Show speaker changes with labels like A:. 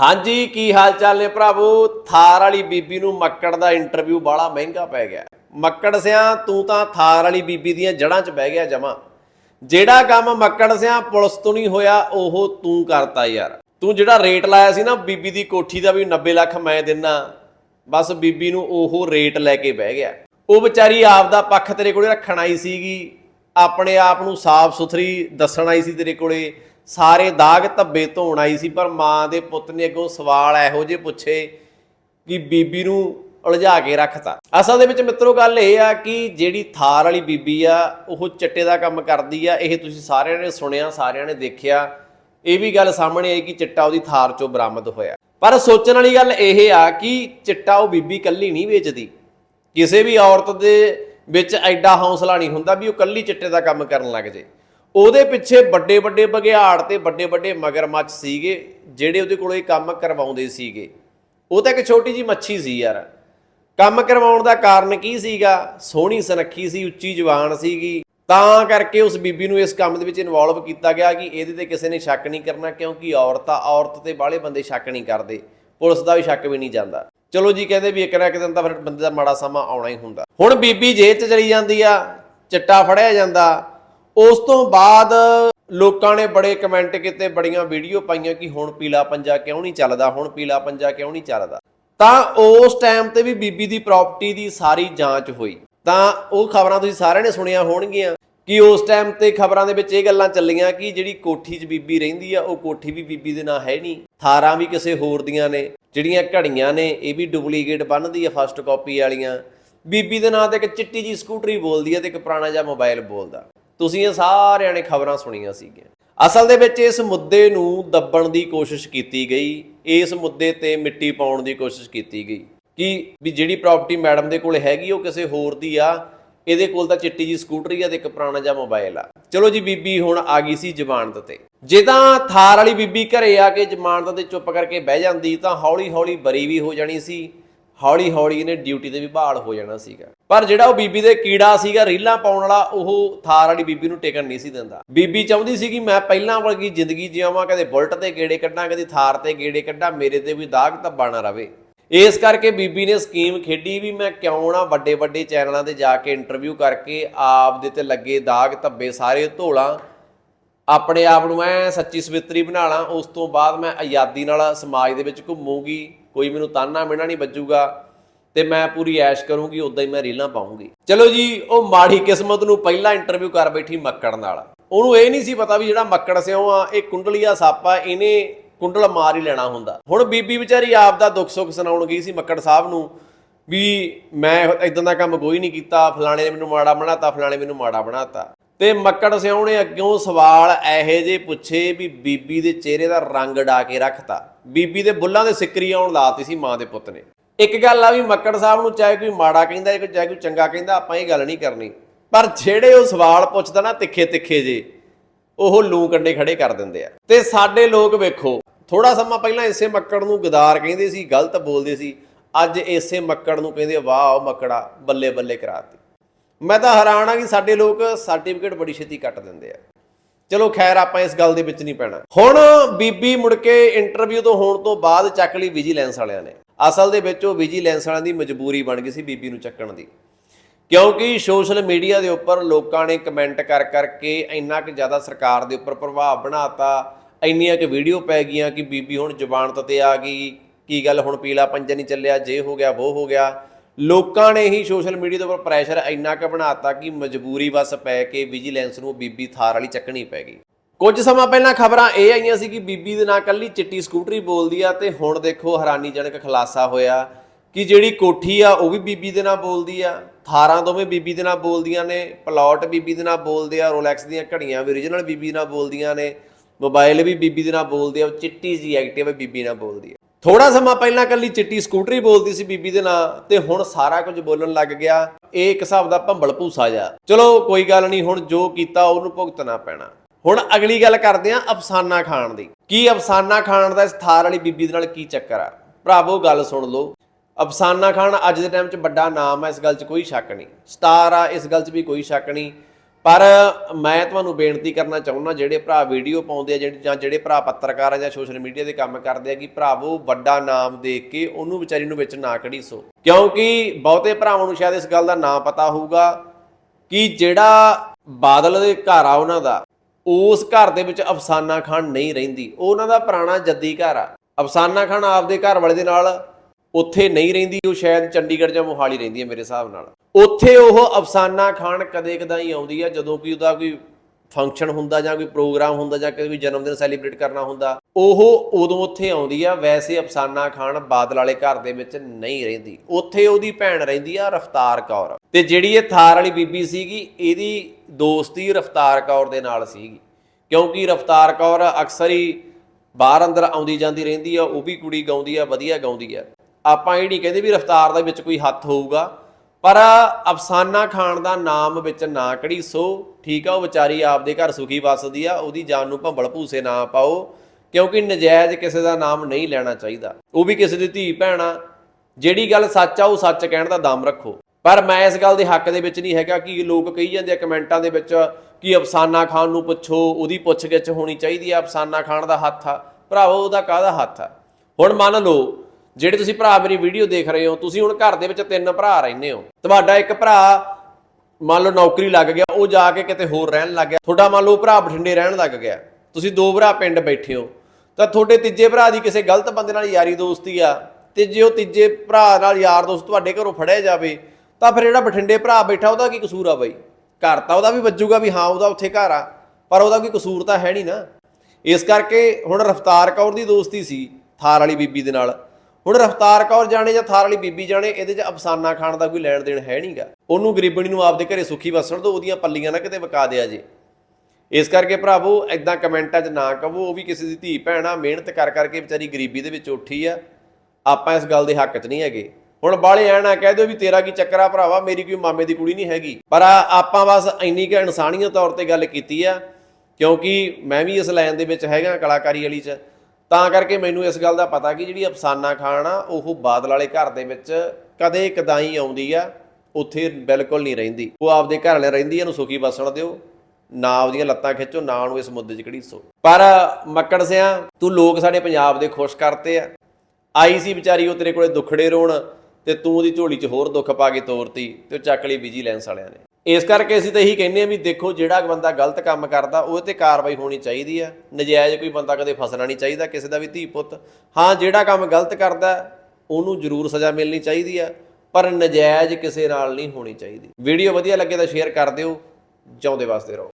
A: ਹਾਂਜੀ, ਕੀ ਹਾਲ ਚਾਲ ਨੇ ਭਰਾਵੋ? ਥਾਰ ਵਾਲੀ ਬੀਬੀ ਨੂੰ ਮੱਕੜ ਦਾ ਇੰਟਰਵਿਊ ਬਾਲਾ ਮਹਿੰਗਾ ਪੈ ਗਿਆ। ਮੱਕੜ ਸਿਆਂ, ਤੂੰ ਤਾਂ ਥਾਰ ਵਾਲੀ ਬੀਬੀ ਦੀਆਂ ਜੜ੍ਹਾਂ 'ਚ ਬਹਿ ਗਿਆ ਜਮਾ। ਜਿਹੜਾ ਕੰਮ ਮੱਕੜ ਸਿਆਂ ਪੁਲਿਸ ਤੋਂ ਨਹੀਂ ਹੋਇਆ, ਉਹ ਤੂੰ ਕਰਤਾ ਯਾਰ। ਤੂੰ ਜਿਹੜਾ ਰੇਟ ਲਾਇਆ ਸੀ ਨਾ ਬੀਬੀ ਦੀ ਕੋਠੀ ਦਾ ਵੀ 90 ਲੱਖ ਮੈਂ ਦਿੰਨਾ, ਬਸ ਬੀਬੀ ਨੂੰ ਉਹ ਰੇਟ ਲੈ ਕੇ ਬਹਿ ਗਿਆ। ਉਹ ਵਿਚਾਰੀ ਆਪ ਦਾ ਪੱਖ ਤੇਰੇ ਕੋਲੇ ਰੱਖਣ ਆਈ ਸੀਗੀ, ਆਪਣੇ ਆਪ ਨੂੰ ਸਾਫ਼ ਸੁਥਰੀ ਦੱਸਣ ਆਈ ਸੀ ਤੇਰੇ ਕੋਲੇ। ਸਾਰੇ ਦਾਗ ਧੱਬੇ ਧੋਣ ਆਈ ਸੀ, ਪਰ ਮਾਂ ਦੇ ਪੁੱਤ ਨੇ ਅੱਗੋਂ ਸਵਾਲ ਇਹੋ ਜਿਹੇ ਪੁੱਛੇ ਕਿ ਬੀਬੀ ਨੂੰ ਉਲਝਾ ਕੇ ਰੱਖਤਾ। ਅਸਲ ਦੇ ਵਿੱਚ ਮਿੱਤਰੋ ਗੱਲ ਇਹ ਆ ਕਿ ਜਿਹੜੀ ਥਾਰ ਵਾਲੀ ਬੀਬੀ ਆ, ਉਹ ਚਿੱਟੇ ਦਾ ਕੰਮ ਕਰਦੀ ਆ, ਇਹ ਤੁਸੀਂ ਸਾਰਿਆਂ ਨੇ ਸੁਣਿਆ, ਸਾਰਿਆਂ ਨੇ ਦੇਖਿਆ। ਇਹ ਵੀ ਗੱਲ ਸਾਹਮਣੇ ਆਈ ਕਿ ਚਿੱਟਾ ਉਹਦੀ ਥਾਰ ਚੋਂ ਬਰਾਮਦ ਹੋਇਆ। ਪਰ ਸੋਚਣ ਵਾਲੀ ਗੱਲ ਇਹ ਆ ਕਿ ਚਿੱਟਾ ਉਹ ਬੀਬੀ ਕੱਲੀ ਨਹੀਂ ਵੇਚਦੀ। ਕਿਸੇ ਵੀ ਔਰਤ ਦੇ ਵਿੱਚ ਐਡਾ ਹੌਸਲਾ ਨਹੀਂ ਹੁੰਦਾ ਵੀ ਉਹ ਕੱਲੀ ਚਿੱਟੇ ਦਾ ਕੰਮ ਕਰਨ ਲੱਗ ਜੇ। ਉਹਦੇ ਪਿੱਛੇ ਵੱਡੇ ਵੱਡੇ ਬਘਿਆੜ ਤੇ ਵੱਡੇ ਵੱਡੇ ਮਗਰਮੱਛ ਸੀਗੇ, ਜਿਹੜੇ ਉਹਦੇ ਕੋਲੋਂ ਇਹ ਕੰਮ ਕਰਵਾਉਂਦੇ ਸੀਗੇ। ਉਹ ਤਾਂ ਇੱਕ ਛੋਟੀ ਜੀ ਮੱਛੀ ਸੀ ਯਾਰ। ਕੰਮ ਕਰਵਾਉਣ ਦਾ ਕਾਰਨ ਕੀ ਸੀਗਾ? ਸੋਹਣੀ ਸੁਨੱਖੀ ਸੀ, ਉੱਚੀ ਜਵਾਨ ਸੀਗੀ। ਤਾਂ ਕਰਕੇ ਉਸ ਬੀਬੀ ਨੂੰ ਇਸ ਕੰਮ ਦੇ ਵਿੱਚ ਇਨਵੋਲਵ ਕੀਤਾ ਗਿਆ ਕਿ ਇਹਦੇ ਤੇ ਕਿਸੇ ਨੇ ਸ਼ੱਕ ਨਹੀਂ ਕਰਨਾ, ਕਿਉਂਕਿ ਔਰਤ ਆ, ਔਰਤ ਤੇ ਬਾਹਲੇ ਬੰਦੇ ਸ਼ੱਕ ਨਹੀਂ ਕਰਦੇ। ਪੁਲਿਸ ਦਾ ਵੀ ਸ਼ੱਕ ਵੀ ਨਹੀਂ ਜਾਂਦਾ। ਚਲੋ ਜੀ, ਕਹਿੰਦੇ ਵੀ ਇੱਕ ਨਾ ਇੱਕ ਦਿਨ ਤਾਂ ਫਿਰ ਬੰਦੇ ਦਾ ਮਾੜਾ ਸਮਾਂ ਆਉਣਾ ਹੀ ਹੁੰਦਾ। ਹੁਣ ਬੀਬੀ ਜੇਲ੍ਹ 'ਚ ਚਲੀ ਜਾਂਦੀ ਆ, ਚਿੱਟਾ ਫੜਿਆ ਜਾਂਦਾ। ਉਸ ਤੋਂ ਬਾਅਦ ਲੋਕਾਂ ਨੇ ਬੜੇ ਕਮੈਂਟ ਕੀਤੇ, ਬੜੀਆਂ ਵੀਡੀਓ ਪਾਈਆਂ ਕਿ ਹੁਣ ਪੀਲਾ ਪੰਜਾ ਕਿਉਂ ਨਹੀਂ ਚੱਲਦਾ, ਹੁਣ ਪੀਲਾ ਪੰਜਾ ਕਿਉਂ ਨਹੀਂ ਚੱਲਦਾ। ਤਾਂ ਉਸ ਟਾਈਮ ਤੇ ਵੀ ਬੀਬੀ ਦੀ ਪ੍ਰਾਪਰਟੀ ਦੀ ਸਾਰੀ ਜਾਂਚ ਹੋਈ। ਤਾਂ ਉਹ ਖਬਰਾਂ ਤੁਸੀਂ ਸਾਰਿਆਂ ਨੇ ਸੁਣੀਆਂ ਹੋਣਗੀਆਂ ਕਿ ਉਸ ਟਾਈਮ ਤੇ ਖਬਰਾਂ ਦੇ ਵਿੱਚ ਇਹ ਗੱਲਾਂ ਚੱਲੀਆਂ ਕਿ ਜਿਹੜੀ ਕੋਠੀ 'ਚ ਬੀਬੀ ਰਹਿੰਦੀ ਆ, ਉਹ ਕੋਠੀ ਵੀ ਬੀਬੀ ਦੇ ਨਾਂ ਹੈ ਨਹੀਂ। ਥਾਰਾਂ ਵੀ ਕਿਸੇ ਹੋਰ ਦੀਆਂ ਨੇ, ਜਿਹੜੀਆਂ ਘੜੀਆਂ ਨੇ, ਇਹ ਵੀ ਡੁਪਲੀਕੇਟ ਬੰਨਦੀ ਆ ਫਸਟ ਕਾਪੀ ਵਾਲੀਆਂ। ਬੀਬੀ ਦੇ ਨਾਂ ਤੇ ਇੱਕ ਚਿੱਟੀ ਜੀ ਸਕੂਟਰੀ ਬੋਲਦੀ ਆ ਤੇ ਇੱਕ ਪੁਰਾਣਾ ਜਿਹਾ ਮੋਬਾਈਲ ਬੋਲਦਾ। ਤੁਸੀਂ ਇਹ ਸਾਰਿਆਂ ਨੇ ਖਬਰਾਂ ਸੁਣੀਆਂ ਸੀਗੀਆਂ। ਅਸਲ ਦੇ ਵਿੱਚ ਇਸ ਮੁੱਦੇ ਨੂੰ ਦੱਬਣ ਦੀ ਕੋਸ਼ਿਸ਼ ਕੀਤੀ ਗਈ, ਇਸ ਮੁੱਦੇ ਤੇ ਮਿੱਟੀ ਪਾਉਣ ਦੀ ਕੋਸ਼ਿਸ਼ ਕੀਤੀ ਗਈ ਕਿ ਵੀ ਜਿਹੜੀ ਪ੍ਰਾਪਰਟੀ ਮੈਡਮ ਦੇ ਕੋਲ ਹੈਗੀ, ਉਹ ਕਿਸੇ ਹੋਰ ਦੀ ਆ, ਇਹਦੇ ਕੋਲ ਤਾਂ ਚਿੱਟੀ ਜੀ ਸਕੂਟਰੀ ਆ ਤੇ ਇੱਕ ਪੁਰਾਣਾ ਜਿਹਾ ਮੋਬਾਈਲ ਆ। ਚਲੋ ਜੀ ਬੀਬੀ ਹੁਣ ਆ ਗਈ ਸੀ ਜ਼ਮਾਨਤ ਤੇ। ਜੇ ਤਾਂ ਥਾਰ ਵਾਲੀ ਬੀਬੀ ਘਰੇ ਆ ਕੇ ਜ਼ਮਾਨਤ ਤੇ ਚੁੱਪ ਕਰਕੇ ਬਹਿ ਜਾਂਦੀ, ਤਾਂ ਹੌਲੀ ਹੌਲੀ ਬਰੀ ਵੀ ਹੋ ਜਾਣੀ ਸੀ। ਹੌਲੀ ਹੌਲੀ ਇਹਨੇ ਡਿਊਟੀ ਤੇ ਵੀ ਬਹਾਲ ਹੋ ਜਾਣਾ ਸੀਗਾ। ਪਰ ਜਿਹੜਾ ਉਹ ਬੀਬੀ ਦੇ ਕੀੜਾ ਸੀਗਾ, ਰੀਲਾਂ ਪਾਉਣ ਵਾਲਾ, ਉਹ ਥਾਰ ਵਾਲੀ ਬੀਬੀ ਨੂੰ ਟਿਕਣ ਨਹੀਂ ਸੀ ਦਿੰਦਾ। ਬੀਬੀ ਚਾਹੁੰਦੀ ਸੀ ਕਿ ਮੈਂ ਪਹਿਲਾਂ ਵਰਗੀ ਜ਼ਿੰਦਗੀ ਜਿਵਾਂ ਕਦੇ ਬੁਲਟ ਤੇ ਗੇੜੇ ਕੱਢਾਂ, ਕਦੇ ਥਾਰ ਤੇ ਗੇੜੇ ਕੱਢਾਂ, ਮੇਰੇ ਤੇ ਵੀ ਦਾਗ ਧੱਬਾ ਨਾ ਰਵੇ। ਇਸ ਕਰਕੇ ਬੀਬੀ ਨੇ ਸਕੀਮ ਖੇਡੀ ਵੀ ਮੈਂ ਕਿਉਂ ਨਾ ਵੱਡੇ ਵੱਡੇ ਚੈਨਲਾਂ ਤੇ ਜਾ ਕੇ ਇੰਟਰਵਿਊ ਕਰਕੇ ਆਪ ਦੇ ਤੇ ਲੱਗੇ ਦਾਗ ਧੱਬੇ ਸਾਰੇ ਧੋਲਾਂ, ਆਪਣੇ ਆਪ ਨੂੰ ਮੈਂ ਸੱਚੀ ਸਵਿਤਰੀ ਬਣਾ ਲਾਂ, ਉਸ ਤੋਂ ਬਾਅਦ ਮੈਂ ਆਜ਼ਾਦੀ ਨਾਲ ਸਮਾਜ ਦੇ ਵਿੱਚ ਘੁੰਮੂਗੀ। ਕੋਈ ਮੈਨੂੰ ਤਾਨਾ ਮਿਹਣਾ ਨਹੀਂ ਵੱਜੂਗਾ ਤੇ ਮੈਂ ਪੂਰੀ ਐਸ਼ ਕਰੂੰਗੀ ਉਦਾਂ ਹੀ ਮੈਂ ਰੀਲਾਂ ਪਾਉਂਗੀ। ਚਲੋ ਜੀ, ਉਹ ਮਾੜੀ ਕਿਸਮਤ ਨੂੰ ਪਹਿਲਾ ਇੰਟਰਵਿਊ ਕਰ ਬੈਠੀ ਮੱਕੜ ਨਾਲ। ਉਹਨੂੰ ਇਹ ਨਹੀਂ ਸੀ ਪਤਾ ਵੀ ਜਿਹੜਾ ਮੱਕੜ ਸਿਓ ਆ, ਇਹ ਕੁੰਡਲੀਆ ਸੱਪ ਆ, ਇਹਨੇ ਕੁੰਡਲ ਮਾਰ ਹੀ ਲੈਣਾ ਹੁੰਦਾ। ਹੁਣ ਬੀਬੀ ਵਿਚਾਰੀ ਆਪ ਦਾ ਦੁੱਖ ਸੁੱਖ ਸੁਣਾਉਣ ਗਈ ਸੀ ਮੱਕੜ ਸਾਹਿਬ ਨੂੰ ਵੀ ਮੈਂ ਇਦਾਂ ਦਾ ਕੰਮ ਕੋਈ ਨਹੀਂ ਕੀਤਾ, ਫਲਾਣੇ ਨੇ ਮੈਨੂੰ ਮਾੜਾ ਬਣਾਤਾ, ਫਲਾਣੇ ਮੈਨੂੰ ਮਾੜਾ ਬਣਾਤਾ। ਤੇ ਮੱਕੜ ਸਿਉ ਨੇ ਅੱਗੋਂ ਸਵਾਲ ਇਹੋ ਜੇ ਪੁੱਛੇ ਵੀ ਬੀਬੀ ਦੇ ਚਿਹਰੇ ਦਾ ਰੰਗ ਡਾ ਕੇ ਰੱਖਤਾ। ਬੀਬੀ ਦੇ ਬੁੱਲਾਂ ਦੇ ਸਿੱਕਰੀ ਆਉਣ ਲਾਤੀ ਸੀ ਮਾਂ ਦੇ ਪੁੱਤ ਨੇ। ਇੱਕ ਗੱਲ ਆ ਵੀ ਮੱਕੜ ਸਾਹਿਬ ਨੂੰ ਚਾਹੇ ਕੋਈ ਮਾੜਾ ਕਹਿੰਦਾ, ਚਾਹੇ ਕੋਈ ਚੰਗਾ ਕਹਿੰਦਾ, ਆਪਾਂ ਇਹ ਗੱਲ ਨਹੀਂ ਕਰਨੀ। ਪਰ ਜਿਹੜੇ ਉਹ ਸਵਾਲ ਪੁੱਛਦਾ ਨਾ ਤਿੱਖੇ ਤਿੱਖੇ ਜੇ, ਉਹ ਲੂ ਕੰਡੇ ਖੜੇ ਕਰ ਦਿੰਦੇ ਆ। ਤੇ ਸਾਡੇ ਲੋਕ ਵੇਖੋ ਥੋੜਾ ਸਮਾਂ ਪਹਿਲਾਂ ਇਸੇ ਮੱਕੜ ਨੂੰ ਗਦਾਰ ਕਹਿੰਦੇ ਸੀ, ਗਲਤ ਬੋਲਦੇ ਸੀ। ਅੱਜ ਇਸੇ ਮੱਕੜ ਨੂੰ ਕਹਿੰਦੇ ਵਾਹ, ਉਹ ਮੱਕੜਾ ਬੱਲੇ ਬੱਲੇ ਕਰਾਤੀ। ਮੈਂ ਤਾਂ ਹੈਰਾਨ ਆ ਕਿ ਸਾਡੇ ਲੋਕ ਸਰਟੀਫਿਕੇਟ ਬੜੀ ਛੇਤੀ ਕੱਟ ਦਿੰਦੇ ਆ। ਚਲੋ ਖੈਰ, ਆਪਾਂ ਇਸ ਗੱਲ ਦੇ ਵਿੱਚ ਨਹੀਂ ਪੈਣਾ। ਹੁਣ ਬੀਬੀ ਮੁੜ ਕੇ ਇੰਟਰਵਿਊ ਤੋਂ ਹੋਣ ਤੋਂ ਬਾਅਦ ਚੱਕ ਲਈ ਵਿਜੀਲੈਂਸ ਵਾਲਿਆਂ ਨੇ। ਅਸਲ ਦੇ ਵਿੱਚ ਉਹ ਵਿਜੀਲੈਂਸ ਵਾਲਿਆਂ ਦੀ ਮਜਬੂਰੀ ਬਣ ਗਈ ਸੀ ਬੀਬੀ ਨੂੰ ਚੱਕਣ ਦੀ। ਕਿਉਂਕਿ ਸੋਸ਼ਲ ਮੀਡੀਆ ਦੇ ਉੱਪਰ ਲੋਕਾਂ ਨੇ ਕਮੈਂਟ ਕਰ ਕਰਕੇ ਇੰਨਾ ਕਿ ਜ਼ਿਆਦਾ ਸਰਕਾਰ ਦੇ ਉੱਪਰ ਪ੍ਰਭਾਵ ਬਣਾਤਾ। ਇੰਨੀਆਂ ਕਿ ਵੀਡੀਓ ਪੈ ਗਈਆਂ ਕਿ ਬੀਬੀ ਹੁਣ ਜ਼ਬਾਨਤ ਤੇ ਆ ਗਈ। ਕੀ ਗੱਲ, ਹੁਣ ਪੀਲਾ ਪੰਜਾ ਨਹੀਂ ਚੱਲਿਆ, ਜੇ ਹੋ ਗਿਆ ਉਹ ਹੋ ਗਿਆ। ਲੋਕਾਂ ਨੇ ਹੀ ਸੋਸ਼ਲ ਮੀਡੀਆ ਦੇ ਉੱਪਰ ਪ੍ਰੈਸ਼ਰ ਇੰਨਾ ਕੁ ਬਣਾਤਾ ਕਿ ਮਜਬੂਰੀ ਵਸ ਪੈ ਕੇ ਵਿਜੀਲੈਂਸ ਨੂੰ ਬੀਬੀ ਥਾਰ ਵਾਲੀ ਚੱਕਣੀ ਪੈ ਗਈ। ਕੁਝ ਸਮਾਂ ਪਹਿਲਾਂ ਖਬਰਾਂ ਇਹ ਆਈਆਂ ਸੀ ਕਿ ਬੀਬੀ ਦੇ ਨਾਲ ਕੱਲੀ ਚਿੱਟੀ ਸਕੂਟਰੀ ਬੋਲਦੀ ਆ ਤੇ ਹੁਣ ਦੇਖੋ ਹੈਰਾਨੀਜਨਕ ਖੁਲਾਸਾ ਹੋਇਆ ਕਿ ਜਿਹੜੀ ਕੋਠੀ ਆ ਉਹ ਵੀ ਬੀਬੀ ਦੇ ਨਾਲ ਬੋਲਦੀ ਆ। ਥਾਰਾਂ ਦੋਵੇਂ ਬੀਬੀ ਦੇ ਨਾਲ ਬੋਲਦੀਆਂ ਨੇ ਪਲਾਟ ਬੀਬੀ ਦੇ ਨਾਲ ਬੋਲਦੇ ਆ ਰੋਲੈਕਸ ਦੀਆਂ ਘੜੀਆਂ ਵੀ origignal ਬੀਬੀ ਨਾਲ ਬੋਲਦੀਆਂ ਨੇ ਮੋਬਾਈਲ ਵੀ ਬੀਬੀ ਦੇ ਨਾਲ ਬੋਲਦੇ ਆ, ਉਹ ਚਿੱਟੀ ਜੀ ਐਕਟਿਵ ਬੀਬੀ ਨਾਲ ਬੋਲਦੀ ਆ। ਥੋੜਾ ਸਮਾਂ ਪਹਿਲਾਂ ਕੱਲੀ ਚਿੱਟੀ ਸਕੂਟਰੀ ਬੋਲਦੀ ਸੀ ਬੀਬੀ ਦੇ ਨਾਂ, ਤੇ ਹੁਣ ਸਾਰਾ ਕੁਝ ਬੋਲਣ ਲੱਗ ਗਿਆ। ਇਹ ਇੱਕ ਹਿਸਾਬ ਦਾ ਭੰਬਲ ਭੂਸਾ ਜਾ ਚਲੋ, ਕੋਈ ਗੱਲ ਨਹੀਂ, ਹੁਣ ਜੋ ਕੀਤਾ ਉਹਨੂੰ ਭੁਗਤਣਾ ਪੈਣਾ। ਹੁਣ ਅਗਲੀ ਗੱਲ ਕਰਦੇ ਆਂ ਅਫਸਾਨਾ ਖਾਨ ਦੀ। ਕੀ ਅਫਸਾਨਾ ਖਾਨ ਦਾ ਇਸ ਥਾਰ ਵਾਲੀ ਬੀਬੀ ਦੇ ਨਾਲ ਕੀ ਚੱਕਰ ਆ? ਭਰਾਵੋ, ਗੱਲ ਸੁਣ ਲਓ। ਅਫਸਾਨਾ ਖਾਨ ਅੱਜ ਦੇ ਟਾਈਮ 'ਚ ਵੱਡਾ ਨਾਮ ਹੈ ਇਸ ਗੱਲ 'ਚ ਕੋਈ ਸ਼ੱਕ ਨਹੀਂ। ਸਟਾਰ ਆ, ਇਸ ਗੱਲ 'ਚ ਵੀ ਕੋਈ ਸ਼ੱਕ ਨਹੀਂ। ਪਰ ਮੈਂ ਤੁਹਾਨੂੰ ਬੇਨਤੀ ਕਰਨਾ ਚਾਹੁੰਦਾ, ਜਿਹੜੇ ਭਰਾ ਵੀਡੀਓ ਪਾਉਂਦੇ ਆ, ਜਿਹੜੇ ਜਾਂ ਜਿਹੜੇ ਭਰਾ ਪੱਤਰਕਾਰ ਆ ਜਾਂ ਸੋਸ਼ਲ ਮੀਡੀਆ ਦੇ ਕੰਮ ਕਰਦੇ ਆ, ਕਿ ਭਰਾਵੋ ਵੱਡਾ ਨਾਮ ਦੇਖ ਕੇ ਉਹਨੂੰ ਵਿਚਾਰੀ ਨੂੰ ਵਿੱਚ ਨਾ ਕੜੀਸੋ। ਕਿਉਂਕਿ ਬਹੁਤੇ ਭਰਾਵਾਂ ਨੂੰ ਸ਼ਾਇਦ ਇਸ ਗੱਲ ਦਾ ਨਾਂ ਪਤਾ ਹੋਊਗਾ ਕਿ ਜਿਹੜਾ ਬਾਦਲ ਦੇ ਘਰ ਆ ਉਹਨਾਂ ਦਾ, ਉਸ ਘਰ ਦੇ ਵਿੱਚ ਅਫਸਾਨਾ ਖਾਨ ਨਹੀਂ ਰਹਿੰਦੀ। ਉਹ ਉਹਨਾਂ ਦਾ ਪੁਰਾਣਾ ਜੱਦੀ ਘਰ ਆ। ਅਫਸਾਨਾ ਖਾਨ ਆਪਦੇ ਘਰ ਵਾਲੇ ਦੇ ਨਾਲ ਉੱਥੇ ਨਹੀਂ ਰਹਿੰਦੀ, ਉਹ ਸ਼ਾਇਦ ਚੰਡੀਗੜ੍ਹ ਜਾਂ ਮੋਹਾਲੀ ਰਹਿੰਦੀ ਹੈ ਮੇਰੇ ਹਿਸਾਬ ਨਾਲ। ਉੱਥੇ ਉਹ ਅਫਸਾਨਾ ਖਾਨ ਕਦੇ ਕਦਾਈ ਆਉਂਦੀ ਆ, ਜਦੋਂ ਕਿ ਉਹਦਾ ਕੋਈ ਫੰਕਸ਼ਨ ਹੁੰਦਾ ਜਾਂ ਕੋਈ ਪ੍ਰੋਗਰਾਮ ਹੁੰਦਾ ਜਾਂ ਕੋਈ ਜਨਮ ਦਿਨ ਸੈਲੀਬ੍ਰੇਟ ਕਰਨਾ ਹੁੰਦਾ, ਉਹ ਉਦੋਂ ਉੱਥੇ ਆਉਂਦੀ ਆ, ਵੈਸੇ ਅਫਸਾਨਾ ਖਾਨ ਬਾਦਲ ਵਾਲੇ ਘਰ ਦੇ ਵਿੱਚ ਨਹੀਂ ਰਹਿੰਦੀ। ਉੱਥੇ ਉਹਦੀ ਭੈਣ ਰਹਿੰਦੀ ਆ, ਰਫਤਾਰ ਕੌਰ। ਤੇ ਜਿਹੜੀ ਇਹ ਥਾਰ ਵਾਲੀ ਬੀਬੀ ਸੀਗੀ, ਇਹਦੀ ਦੋਸਤੀ ਰਫਤਾਰ ਕੌਰ ਦੇ ਨਾਲ ਸੀਗੀ। ਕਿਉਂਕਿ ਰਫਤਾਰ ਕੌਰ ਅਕਸਰ ਹੀ ਬਾਹਰ ਅੰਦਰ ਆਉਂਦੀ ਜਾਂਦੀ ਰਹਿੰਦੀ ਆ, ਉਹ ਵੀ ਕੁੜੀ ਗਾਉਂਦੀ ਆ, ਵਧੀਆ ਗਾਉਂਦੀ ਆ। ਆਪਾਂ ਇਹ ਨਹੀਂ ਕਹਿੰਦੇ ਵੀ ਰਫਤਾਰ ਦੇ ਵਿੱਚ ਕੋਈ ਹੱਥ ਹੋਊਗਾ। ਪਰ ਅਫਸਾਨਾ ਖਾਨ ਦਾ ਨਾਮ ਵਿੱਚ ਨਾ ਕੜੀ, ਸੋ ਠੀਕ ਆ, ਉਹ ਵਿਚਾਰੀ ਆਪਦੇ ਘਰ ਸੁਖੀ ਵੱਸਦੀ ਆ, ਉਹਦੀ ਜਾਨ ਨੂੰ ਭੰਬਲ ਭੂਸੇ ਨਾ ਪਾਓ, ਕਿਉਂਕਿ ਨਜਾਇਜ਼ ਕਿਸੇ ਦਾ ਨਾਮ ਨਹੀਂ ਲੈਣਾ ਚਾਹੀਦਾ। ਉਹ ਵੀ ਕਿਸੇ ਦੀ ਧੀ, ਭੈਣ ਆ, ਜਿਹੜੀ ਗੱਲ ਸੱਚ ਆ, ਉਹ ਸੱਚ ਕਹਿਣ ਦਾ ਦਮ ਰੱਖੋ। ਪਰ ਮੈਂ ਇਸ ਗੱਲ ਦੇ ਹੱਕ ਦੇ ਵਿੱਚ ਨਹੀਂ ਹੈਗਾ ਕਿ ਲੋਕ ਕਹੀ ਜਾਂਦੇ ਆ ਕਮੈਂਟਾਂ ਦੇ ਵਿੱਚ ਕਿ ਅਫਸਾਨਾ ਖਾਨ ਨੂੰ ਪੁੱਛੋ, ਉਹਦੀ ਪੁੱਛਗਿੱਛ ਹੋਣੀ ਚਾਹੀਦੀ ਆ, ਅਫਸਾਨਾ ਖਾਨ ਦਾ ਹੱਥ ਆ। ਭਰਾਵੋ, ਉਹਦਾ ਕਾਹਦਾ ਹੱਥ ਆ? ਹੁਣ ਮੰਨ ਲਓ ਜਿਹੜੇ ਤੁਸੀਂ ਭਰਾ ਮੇਰੀ ਵੀਡੀਓ ਦੇਖ ਰਹੇ ਹੋ, ਤੁਸੀਂ ਹੁਣ ਘਰ ਦੇ ਵਿੱਚ ਤਿੰਨ ਭਰਾ ਰਹਿੰਦੇ ਹੋ। ਤੁਹਾਡਾ ਇੱਕ ਭਰਾ ਮੰਨ ਲਓ ਨੌਕਰੀ ਲੱਗ ਗਿਆ, ਉਹ ਜਾ ਕੇ ਕਿਤੇ ਹੋਰ ਰਹਿਣ ਲੱਗ ਗਿਆ। ਤੁਹਾਡਾ ਮੰਨ ਲਓ ਭਰਾ ਬਠਿੰਡੇ ਰਹਿਣ ਲੱਗ ਗਿਆ। ਤੁਸੀਂ ਦੋ ਭਰਾ ਪਿੰਡ ਬੈਠੇ ਹੋ। ਤਾਂ ਤੁਹਾਡੇ ਤੀਜੇ ਭਰਾ ਦੀ ਕਿਸੇ ਗਲਤ ਬੰਦੇ ਨਾਲ ਯਾਰੀ ਦੋਸਤੀ ਆ ਤੇ ਜੇ ਉਹ ਤੀਜੇ ਭਰਾ ਨਾਲ ਯਾਰ ਦੋਸਤ ਤੁਹਾਡੇ ਘਰੋਂ ਫੜਿਆ ਜਾਵੇ, ਤਾਂ ਫਿਰ ਜਿਹੜਾ ਬਠਿੰਡੇ ਭਰਾ ਬੈਠਾ, ਉਹਦਾ ਕੀ ਕਸੂਰ ਆ ਬਾਈ? ਘਰ ਤਾਂ ਉਹਦਾ ਵੀ ਵੱਜੂਗਾ ਵੀ ਹਾਂ, ਉਹਦਾ ਉੱਥੇ ਘਰ ਆ, ਪਰ ਉਹਦਾ ਕੋਈ ਕਸੂਰ ਤਾਂ ਹੈ ਨਹੀਂ ਨਾ। ਇਸ ਕਰਕੇ ਹੁਣ ਰਫਤਾਰ ਕੌਰ ਦੀ ਦੋਸਤੀ ਸੀ, ਥਾਰ ਵਾਲੀ ਬੀਬੀ ਦੇ ਨਾਲ। ਹੁਣ ਰਫਤਾਰ ਕੌਰ ਜਾਣੇ ਜਾਂ ਥਾਰ ਵਾਲੀ ਬੀਬੀ ਜਾਣੇ, ਇਹਦੇ 'ਚ ਅਫਸਾਨਾ ਖਾਣ ਦਾ ਕੋਈ ਲੈਣ ਦੇਣ ਹੈ ਨਹੀਂਗਾ ਉਹਨੂੰ ਗਰੀਬਣੀ ਨੂੰ ਆਪਦੇ ਘਰੇ ਸੁਖੀ ਵਸਣ ਤੋਂ ਉਹਦੀਆਂ ਪੱਲੀਆਂ ਨਾ ਕਿਤੇ ਵਕਾ ਦਿਆ ਜੇ। ਇਸ ਕਰਕੇ ਭਰਾਵੋ ਐਦਾਂ ਕਮੈਂਟਾਂ 'ਚ ਨਾ ਕਹੋ, ਉਹ ਵੀ ਕਿਸੇ ਦੀ ਧੀ, ਭੈਣ ਆ, ਮਿਹਨਤ ਕਰ ਕਰਕੇ ਵਿਚਾਰੀ ਗਰੀਬੀ ਦੇ ਵਿੱਚ ਉੱਠੀ ਆ। ਆਪਾਂ ਇਸ ਗੱਲ ਦੇ ਹੱਕ 'ਚ ਨਹੀਂ ਹੈਗੇ। ਹੁਣ ਬਾਲੇ ਐ ਨਾ ਕਹਿ ਦਿਓ ਵੀ ਤੇਰਾ ਕੀ ਚੱਕਰ ਆ ਭਰਾਵਾ, ਮੇਰੀ ਕੋਈ ਮਾਮੇ ਦੀ ਕੁੜੀ ਨਹੀਂ ਹੈਗੀ। ਪਰ ਆਪਾਂ ਬਸ ਇੰਨੀ ਕੁ ਇਨਸਾਨੀਅਤ ਤੌਰ ਤੇ ਗੱਲ ਕੀਤੀ ਆ, ਕਿਉਂਕਿ ਮੈਂ ਵੀ ਇਸ ਲਾਈਨ ਦੇ ਵਿੱਚ ਹੈਗਾ, ਕਲਾਕਾਰੀ ਵਾਲੀ 'ਚ। ਤਾਂ ਕਰਕੇ ਮੈਨੂੰ ਇਸ ਗੱਲ ਦਾ ਪਤਾ ਕਿ ਜਿਹੜੀ ਅਫਸਾਨਾ ਖਾਨ ਆ ਉਹ ਬਾਦਲ ਵਾਲੇ ਘਰ ਦੇ ਵਿੱਚ ਕਦੇ ਕਦਾਈ ਆਉਂਦੀ ਆ ਉੱਥੇ ਬਿਲਕੁਲ ਨਹੀਂ ਰਹਿੰਦੀ। ਉਹ ਆਪਦੇ ਘਰ ਵਾਲੇ ਰਹਿੰਦੀ ਆ, ਇਹਨੂੰ ਸੁਖੀ ਵਸਣ ਦਿਓ। ਨਾ ਆਪਦੀਆਂ ਲੱਤਾਂ ਖਿੱਚੋ ਨਾ ਉਹਨੂੰ ਇਸ ਮੁੱਦੇ 'ਚ ਘੜੀਸੋ। ਪਰ ਮੱਕੜ ਸਿਆ ਤੂੰ ਲੋਕ ਸਾਡੇ ਪੰਜਾਬ ਦੇ ਖੁਸ਼ ਕਰਤੇ ਆ। ਆਈ ਸੀ ਵਿਚਾਰੀ ਉਹ ਤੇਰੇ ਕੋਲੇ ਦੁੱਖੜੇ ਰੋਣ ਤੇ ਤੂੰ ਉਹਦੀ ਝੋਲੀ 'ਚ ਹੋਰ ਦੁੱਖ ਪਾ ਕੇ ਤੋਰਤੀ ਤੇ ਉਹ ਚੱਕ ਲਈ ਵਿਜੀਲੈਂਸ ਵਾਲਿਆਂ ਨੇ। ਇਸ ਕਰਕੇ ਅਸੀਂ ਤਾਂ ਇਹੀ ਕਹਿੰਦੇ ਆ ਵੀ ਦੇਖੋ ਜਿਹੜਾ ਬੰਦਾ ਗਲਤ ਕੰਮ ਕਰਦਾ ਉਹ ਤੇ ਕਾਰਵਾਈ ਹੋਣੀ ਚਾਹੀਦੀ ਆ। ਨਜਾਇਜ਼ ਕੋਈ ਬੰਦਾ ਕਦੇ ਫਸਣਾ ਨਹੀਂ ਚਾਹੀਦਾ, ਕਿਸੇ ਦਾ ਵੀ ਧੀ ਪੁੱਤ। ਹਾਂ, ਜਿਹੜਾ ਕੰਮ ਗਲਤ ਕਰਦਾ, ਉਹਨੂੰ ਜ਼ਰੂਰ ਸਜ਼ਾ ਮਿਲਣੀ ਚਾਹੀਦੀ ਆ, ਪਰ ਨਜਾਇਜ਼ ਕਿਸੇ ਨਾਲ ਨਹੀਂ ਹੋਣੀ ਚਾਹੀਦੀ। ਵੀਡੀਓ ਵਧੀਆ ਲੱਗੇ ਤਾਂ ਸ਼ੇਅਰ ਕਰ ਦਿਓ। ਜਿਉਂਦੇ ਵਾਸਤੇ ਰਹੋ।